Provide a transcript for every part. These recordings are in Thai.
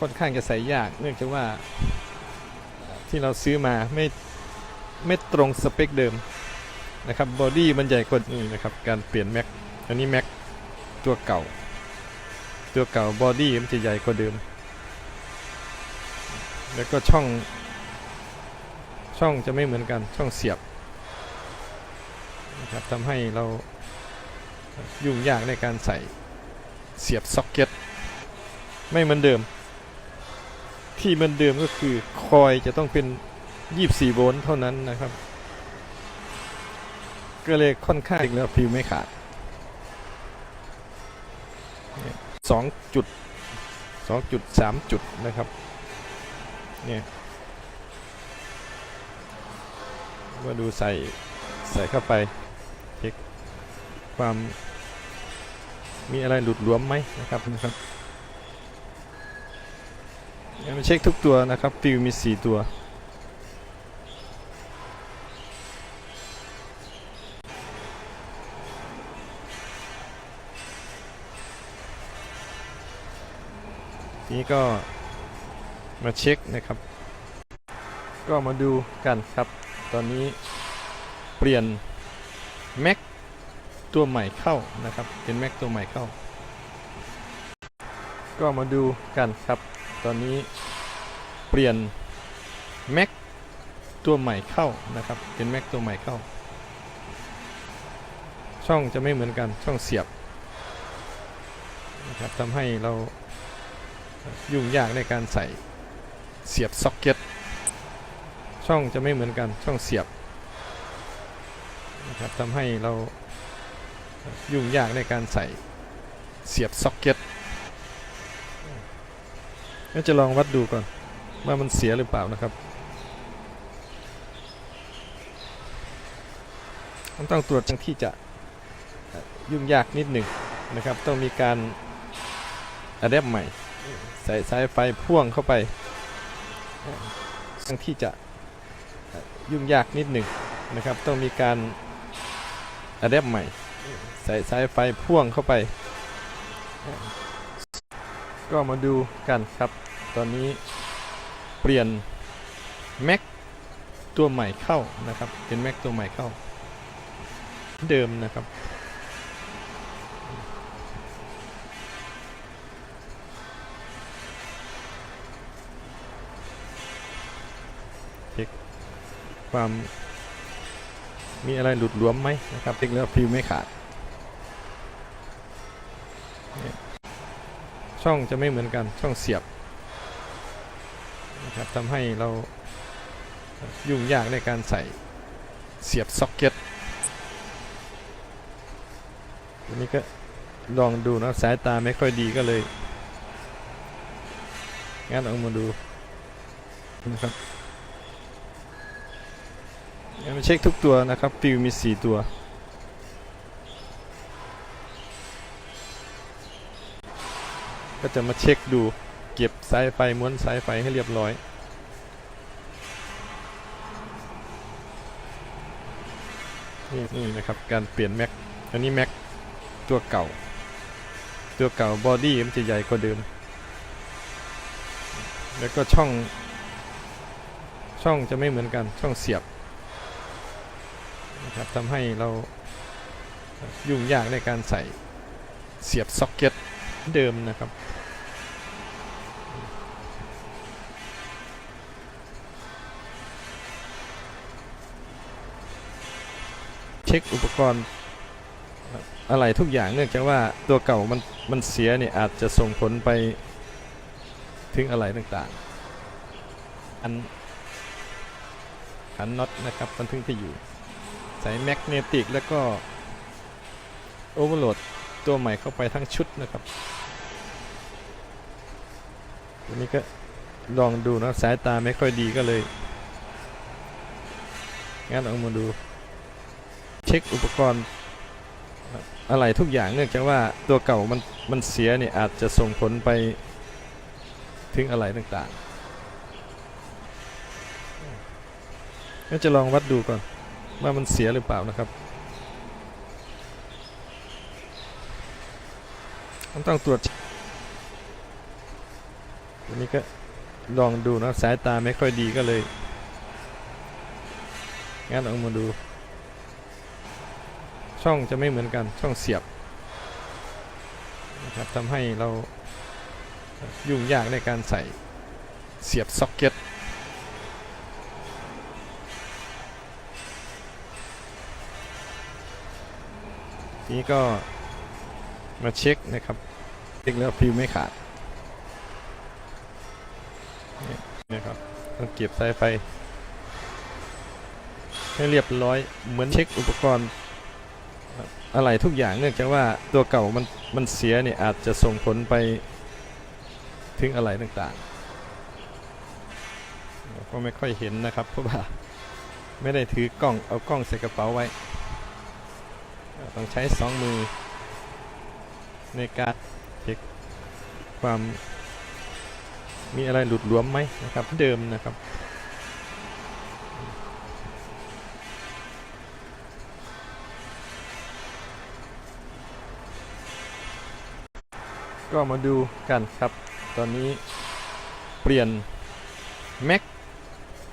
ค่อนข้างจะใส่ยากเนื่องจากว่าที่เราซื้อมาไม่ไม่ตรงสเปคเดิมนะครับบอดี้มันใหญ่กว่านี้นะครับการเปลี่ยนแม็กอันนี้แม็กตัวเก่า ตัวเก่าบอดี้มันจะใหญ่กว่าเดิม แล้วก็ช่องช่องจะไม่เหมือนกันช่องเสียบนะครับทำให้เรายุ่งยากในการใส่เสียบซ็อกเก็ตไม่เหมือนเดิม ที่เหมือนเดิมก็คือคอยจะต้องเป็น 24 โวลต์เท่านั้นนะครับ ก็เลยค่อนข้างแล้วฟิวไม่ขาดสองจุดสองจุดสามจุดนะครับเนี่ยมาดูใส่ใส่เข้าไปเช็คความมีอะไรหลุดหลวมไหมนะครับนะครับ ม่เช็คทุกตัวนะครับฟิวมี 4 ตัวทีนี้ก็มาเช็คนะครับ ก็มาดูกันครับ ตอนนี้เปลี่ยนแม็กตัวใหม่เข้านะครับเป็นแม็กตัวใหม่เข้า ก็มาดูกันครับ ตอนนี้เปลี่ยนแม็กตัวใหม่เข้านะครับเป็นแม็กตัวใหม่เข้า ช่องจะไม่เหมือนกันช่องเสียบนะครับทำให้เรายุ่งยากในการใส่เสียบซ็อกเก็ตช่องจะไม่เหมือนกันช่องเสียบนะครับทำให้เรายุ่งยากในการใส่เสียบซ็อกเก็ต ก็จะลองวัดดูก่อน ว่ามันเสียหรือเปล่านะครับ มันต้องตรวจจังที่จะยุ่งยากนิดหนึ่งนะครับ ต้องมีการอะแดปใหม่ ใส่สายไฟพ่วงเข้าไปซึ่งที่จะยุ่งยากนิดหนึ่งนะครับ ต้องมีการอะแดปใหม่ ใส่สายไฟพ่วงเข้าไป ก็มาดูกันครับ ตอนนี้เปลี่ยนแม็กตัวใหม่เข้านะครับเป็นแม็กตัวใหม่เข้า เดิมนะครับความมีอะไรหลุดหลวมไหมนะครับเล็กแล้วฟิวไม่ขาด ช่องจะไม่เหมือนกันช่องเสียบนะครับทำให้เรายุ่งยากในการใส่เสียบซ็อกเก็ตอันนี้ก็ลองดูนะสายตาไม่ค่อยดีก็เลยงั้นเอามาดูนะครับยังไม่เช็คทุกตัวนะครับฟิวมี 4 ตัว ก็จะมาเช็คดูเก็บสายไฟม้วนสายไฟให้เรียบร้อยนี่นี่นะครับการเปลี่ยนแม็กอันนี้แม็กตัวเก่า ตัวเก่าบอดี้มันจะใหญ่กว่าเดิม แล้วก็ช่อง ช่องจะไม่เหมือนกันช่องเสียบนะครับทำให้เรายุ่งยากในการใส่เสียบซ็อกเก็ต เดิมนะครับเช็คอุปกรณ์อะไรทุกอย่างเนื่องจากว่าตัวเก่ามันมันเสียเนี่ยอาจจะส่งผลไปถึงอะไรต่างๆ อันขันน็อตนะครับมันถึงจะอยู่ ใส่แมกเนติกแล้วก็โอเวอร์โหลด ตัวใหม่เข้าไปทั้งชุดนะครับวันนี้ก็ลองดูนะสายตาไม่ค่อยดีก็เลยงั้นเอามาดู เช็คอุปกรณ์อะไรทุกอย่างเนื่องจากว่าตัวเก่ามันมันเสียเนี่ยอาจจะส่งผลไปถึงอะไรต่างๆก็จะลองวัดดูก่อนว่ามันเสียหรือเปล่านะครับ มันต้องตรวจวันนี้ก็ลองดูนะสายตาไม่ค่อยดีก็เลยงั้นเอามาดู ช่องจะไม่เหมือนกันช่องเสียบนะครับทำให้เรายุ่งยากในการใส่เสียบซ็อกเก็ตทีนี้ก็ มาเช็คนะครับเช็คแล้วฟิวไม่ขาดนี่นะครับต้องเก็บสายไฟให้เรียบร้อยเหมือนเช็คอุปกรณ์อะไรทุกอย่างเนื่องจากว่าตัวเก่ามันมันเสียเนี่ยอาจจะส่งผลไปถึงอะไรต่างๆก็ไม่ค่อยเห็นนะครับเพราะว่าไม่ได้ถือกล้องเอากล้องใส่กระเป๋าไว้ ต้องใช้สองมือ ในการเช็คความมีอะไรหลุดหลวมไหมนะครับ เดิมนะครับก็มาดูกันครับ ตอนนี้เปลี่ยน Mac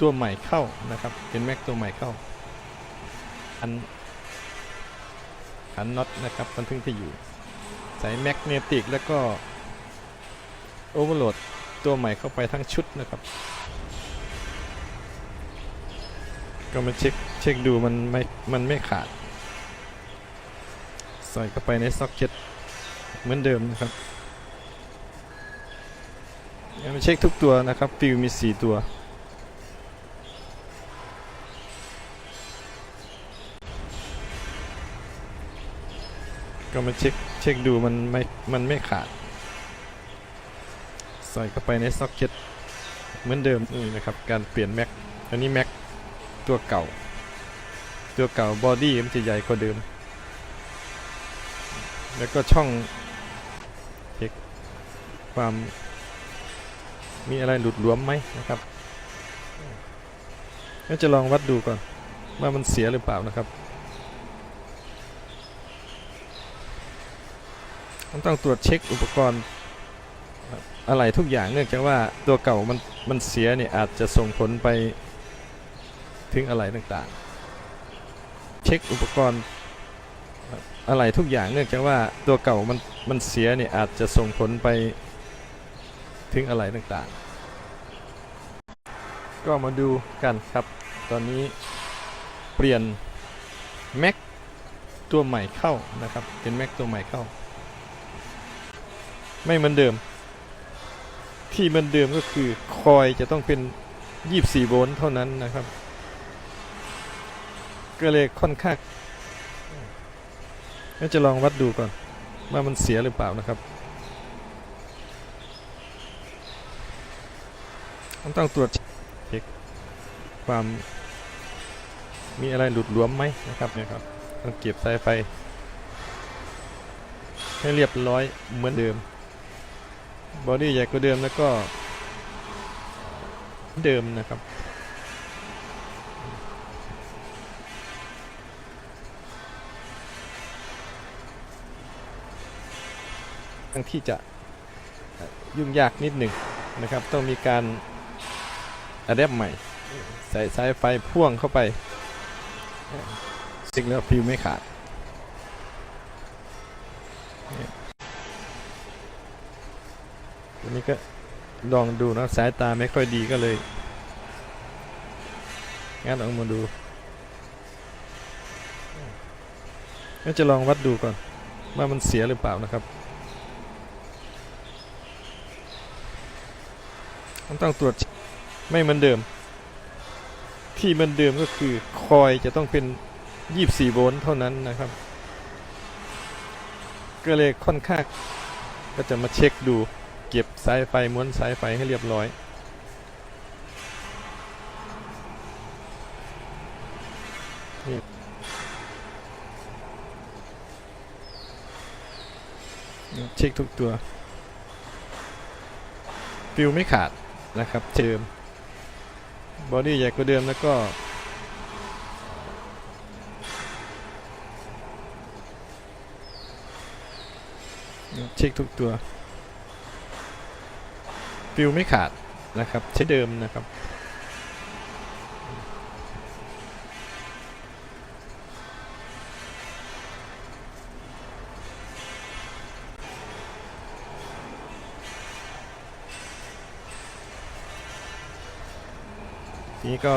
ตัวใหม่เข้านะครับ เป็น Mac ตัวใหม่เข้า อันขันน็อตนะครับมันถึงจะอยู่ ใส่แมกเนติกแล้วก็โอเวอร์โหลดตัวใหม่เข้าไปทั้งชุดนะครับ ก็มาเช็คเช็คดูมันไม่มันไม่ขาด ใส่เข้าไปในซ็อกเก็ตเหมือนเดิมนะครับม่เช็คทุกตัวนะครับฟิวมี 4 ตัวก็มาเช็ค เช็คดูมันไม่ มันไม่ขาด ใส่เข้าไปในซ็อกเก็ตเหมือนเดิมนี่นะครับ การเปลี่ยนแม็ก อันนี้แม็กตัวเก่า ตัวเก่าบอดี้มันจะใหญ่กว่าเดิม แล้วก็ช่องเช็คความมีอะไรหลุดหลวมไหมนะครับก็จะลองวัดดูก่อนว่ามันเสียหรือเปล่านะครับ ต้องตรวจเช็คอุปกรณ์อะไรทุกอย่างเนื่องจากว่าตัวเก่ามันมันเสียเนี่ยอาจจะส่งผลไปถึงอะไรต่างๆ เช็คอุปกรณ์อะไรทุกอย่างเนื่องจากว่าตัวเก่ามันมันเสียเนี่ยอาจจะส่งผลไปถึงอะไรต่างๆ ก็มาดูกันครับ ตอนนี้เปลี่ยน Mac ตัวใหม่เข้านะครับเป็น Mac ตัวใหม่เข้า ไม่เหมือนเดิม ที่เหมือนเดิมก็คือคอยจะต้องเป็น 24 โวลต์เท่านั้นนะครับ ก็เลยค่อนข้างก็จะลองวัดดูก่อนว่ามันเสียหรือเปล่านะครับต้องตรวจเช็คความมีอะไรหลุดหลวมไหมนะครับเนี่ยครับต้องเก็บสายไฟให้เรียบร้อยเหมือนเดิม บอดี้ใหญ่กว่าเดิมแล้วก็เดิมนะครับ ทั้งที่จะยุ่งยากนิดหนึ่งนะครับ ต้องมีการอัดแอปใหม่ ใส่สายไฟพ่วงเข้าไปสิ่งแล้วฟิวไม่ขาด วันนี้ก็ลองดูนะสายตาไม่ค่อยดีก็เลยงั้นเอามาดูก็จะลองวัดดูก่อน ว่ามันเสียหรือเปล่านะครับต้องตรวจไม่เหมือนเดิม ที่เหมือนเดิมก็คือคอยจะต้องเป็น 24 โวลต์เท่านั้นนะครับ ก็เลยค่อนข้างก็จะมาเช็คดู เก็บสายไฟม้วนสายไฟให้เรียบร้อย เช็คทุกตัว ฟิวไม่ขาดนะครับเดิมบอดี้ใหญ่กว่าเดิมแล้วก็ เช็คทุกตัว ฟิลไม่ขาดนะครับใช้เดิมนะครับนี่ก็